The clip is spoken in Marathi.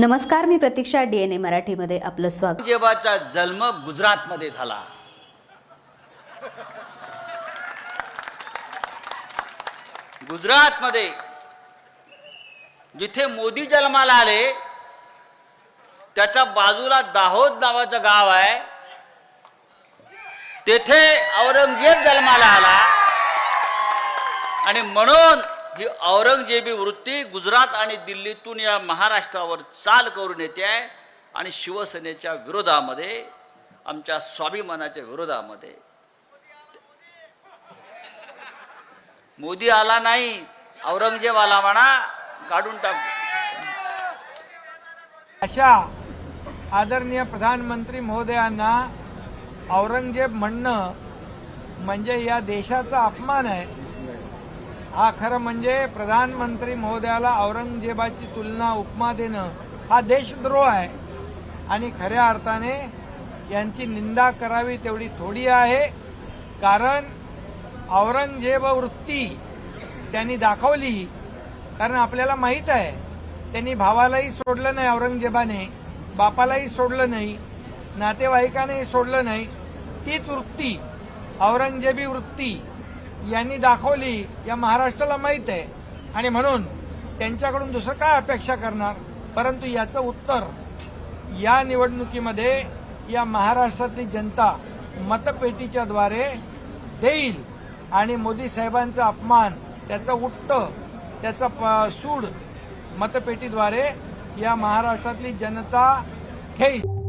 नमस्कार मी प्रतीक्षा डीएनए मराठीमध्ये आपलं स्वागत. औरंगजेबाचा जन्म गुजरातमध्ये झाला. गुजरातमध्ये जिथे मोदी जन्माला आले त्याच्या बाजूला दाहोद नावाचं गाव आहे. तेथे औरंगजेब जन्माला आला. आणि म्हणून ही औरंगजेबी वृत्ती गुजरात आणि दिल्लीतून या महाराष्ट्रावर चाल करून येते आहे आणि शिवसेनेच्या विरोधामध्ये आमच्या स्वाभिमानाच्या विरोधामध्ये. मोदी आला नाही औरंगजेब आला म्हणा काढून टाकू. अशा आदरणीय प्रधानमंत्री महोदयांना औरंगजेब म्हणणं म्हणजे या देशाचा अपमान आहे. हा खरं म्हणजे प्रधानमंत्री महोदयाला औरंगजेबाची तुलना उपमा देणं हा देशद्रोह आहे. आणि खऱ्या अर्थाने यांची निंदा करावी तेवढी थोडी आहे. कारण औरंगजेब वृत्ती त्यांनी दाखवली. कारण आपल्याला माहीत आहे त्यांनी भावालाही सोडलं नाही औरंगजेबाने बापालाही सोडलं नाही नातेवाईकानेही सोडलं नाही. तीच वृत्ती औरंगजेबी वृत्ती यांनी दाखवली या महाराष्ट्राला माहीत आहे. आणि म्हणून त्यांच्याकडून दुसरं काय अपेक्षा करणार? परंतु याचं उत्तर या निवडणुकीमध्ये या महाराष्ट्रातली जनता मतपेटीच्या द्वारे देईल. आणि मोदी साहेबांचा अपमान त्याचं उट्ट त्याचा प- सूड मतपेटीद्वारे या महाराष्ट्रातली जनता घेईल.